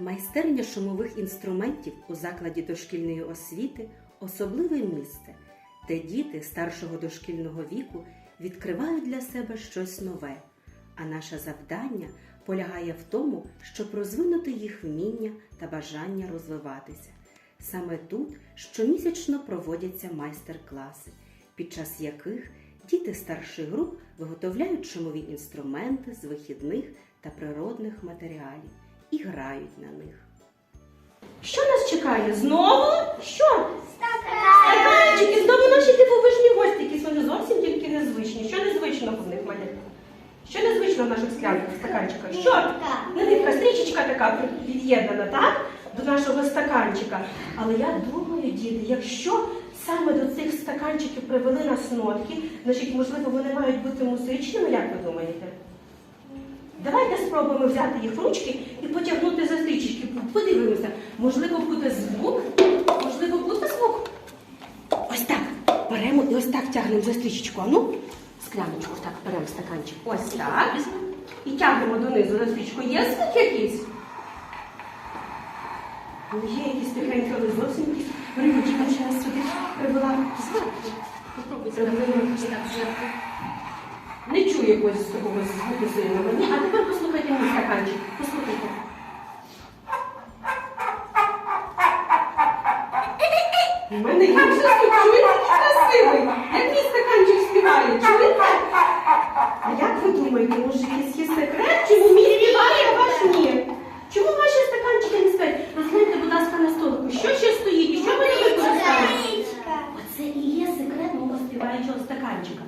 Майстерня шумових інструментів у закладі дошкільної освіти особливе місце, де діти старшого дошкільного віку відкривають для себе щось нове. А наше завдання полягає в тому, щоб розвинути їх вміння та бажання розвиватися. Саме тут щомісячно проводяться майстер-класи, під час яких діти старших груп виготовляють шумові інструменти з вихідних та природних матеріалів і грають на них. Що нас чекає? Знову? Що? Стаканчики, знову наші дивовижні гості, вони зовсім тільки незвичні. Що незвичного в них малят? Що незвичного в наших склянках, стаканчиках? Що? Нитка, стрічечка така під'єднана, так? До нашого стаканчика. Але я думаю, діти, якщо саме до цих стаканчиків привели нас нотки, значить, можливо, вони мають бути музичними, як ви думаєте? Давайте спробуємо взяти їх в ручки і потягнути за стрічечки. Подивимося, можливо, буде звук, можливо, буде звук. Ось так. Беремо і ось так тягнемо за стрічечку. А ну, скляночку так беремо стаканчик. Ось так. І тягнемо донизу за стрічку. Є звук якийсь? Ну, є якісь тихенькі, але зовсім. Рибочка ще раз сюди звук. Попробуйте не чую якогось такого сильного. Ні, а тепер послухайте мій стаканчик. Послухайте. У мене є щось чуєте, красивий. Як мій стаканчик співає, чуєте? А як ви думаєте, може є секрет? Чому мій співає, а ваш ні? Чому ваші стаканчики не співають? Розгляньте, будь ласка, на столику. Що ще стоїть? І що ви не використали? Оце і є секрет мого співаючого стаканчика.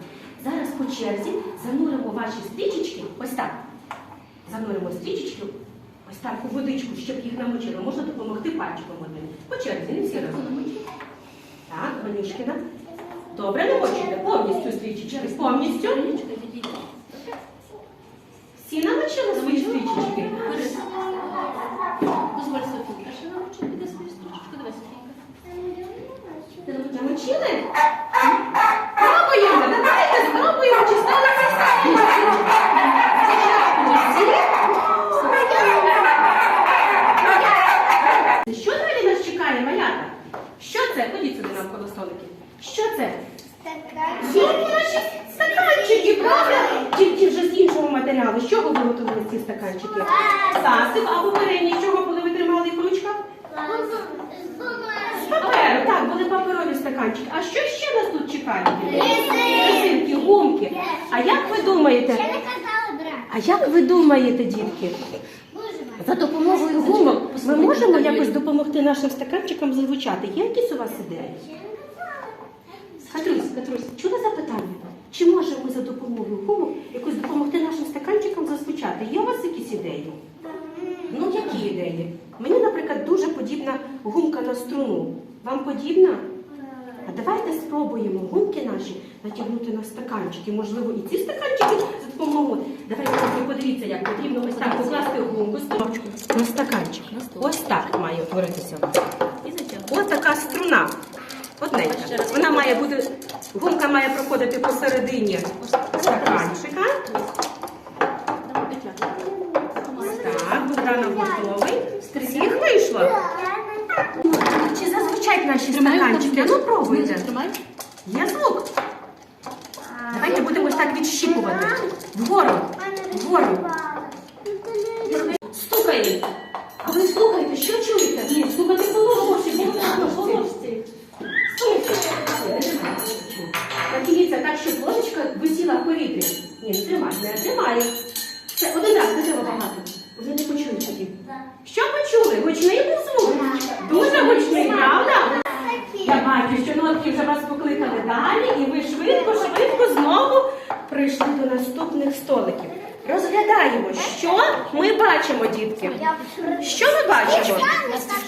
Зараз по черзі зануримо ваші стрічечки, ось так. Зануримо стрічечки ось так у водичку, щоб їх намочили. Можна допомогти пальчиком одним. По черзі, не всі разом. Так, Ванюшкіна. Добре, намочите повністю стрічечки. Повністю. Всі намочили свої стрічечки? Дозволь, Софійка, ще навчити де свою стрічку. Давай, Софійка. Намочили? Чекає, малята? Що це? Ходіть сюди навколо столиків. Що це? Наші стаканчики, правда? Тільки вже з іншого матеріалу. З чого виготовили ці стаканчики? Засіб або варені. З чого коли ви тримали в ручках? З паперу, так, були паперові стаканчики. А що ще нас тут чекає? Резинки, гумки. А як ви думаєте? А як ви думаєте, дітки? За допомогою гумок ми можемо якось допомогти нашим стаканчикам зазвучати? Є якісь у вас ідеї? Катрусь, Катрусь, чули запитання? Чи можемо за допомогою гумок якось допомогти нашим стаканчикам зазвучати? Є у вас якісь ідеї? Ну, які ідеї? Мені, наприклад, дуже подібна гумка на струну. Вам подібна? Давайте спробуємо гумки наші натягнути на стаканчики. Можливо, і ці стаканчики за допомогою. Давайте подивіться, як потрібно ось так покласти гумку на стаканчик. Ось так має утворитися. Ось така струна. Одненька. Вона має бути, гумка має проходити посередині стаканчика. Так, Богдана готовий. Всіх вийшло? Наші стаканчики? Ну, пробуйте. Тримай. Є звук? Давайте будемо ось так відщіпувати. Вгору. Вгору. Стукаємо. А ви слухайте, що чуєте? Ні, слухайте по ложці. по Так дивіться, так, щоб ложечка висіла в повітрі. Ні, не тримай, не тримай. Це один раз, не треба багато. Ви не почують тоді. Що почули? Гучний був звук? Дуже гучний, правда? Я бачу, що нотки вже вас покликали далі, і ви швидко-швидко знову прийшли до наступних столиків. Розглядаємо, що ми бачимо, дітки. Що ми бачимо?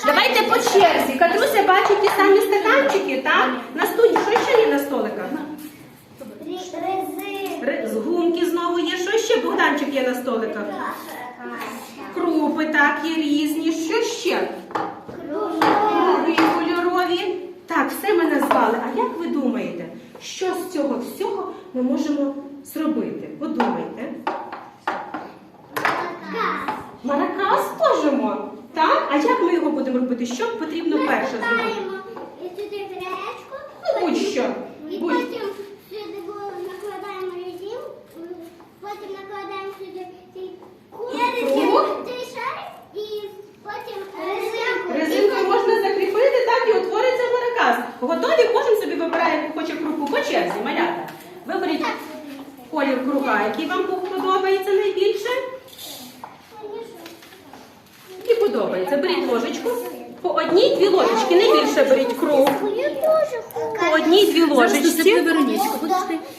Давайте по черзі. Катруся бачить ті самі стаканчики, так? На студії, що ще є на столиках? З гумки знову є. Що ще Богданчик є на столиках? Крупи, так, є різні. Що ще? Круги кольорові. Так, все ми назвали. А як ви думаєте, що з цього всього ми можемо зробити? Подумайте. Маракас можемо, так? А як ми його будемо робити? Що потрібно Ми перше зробити? складаємо сюди гречку, Ну, будь-що. і Будь. потім сюди накладаємо резину, потім накладаємо сюди цей Круг. Який вам пух подобається найбільше? І подобається. Беріть ложечку. По одній дві ложечки, не більше беріть круг. По одній дві ложечці. Веронічку.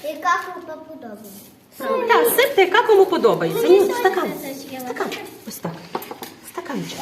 Яка кому подобається? Так, сипте, яка кому подобається. Ні, стакан. Стакан. Ось так. Стаканчик.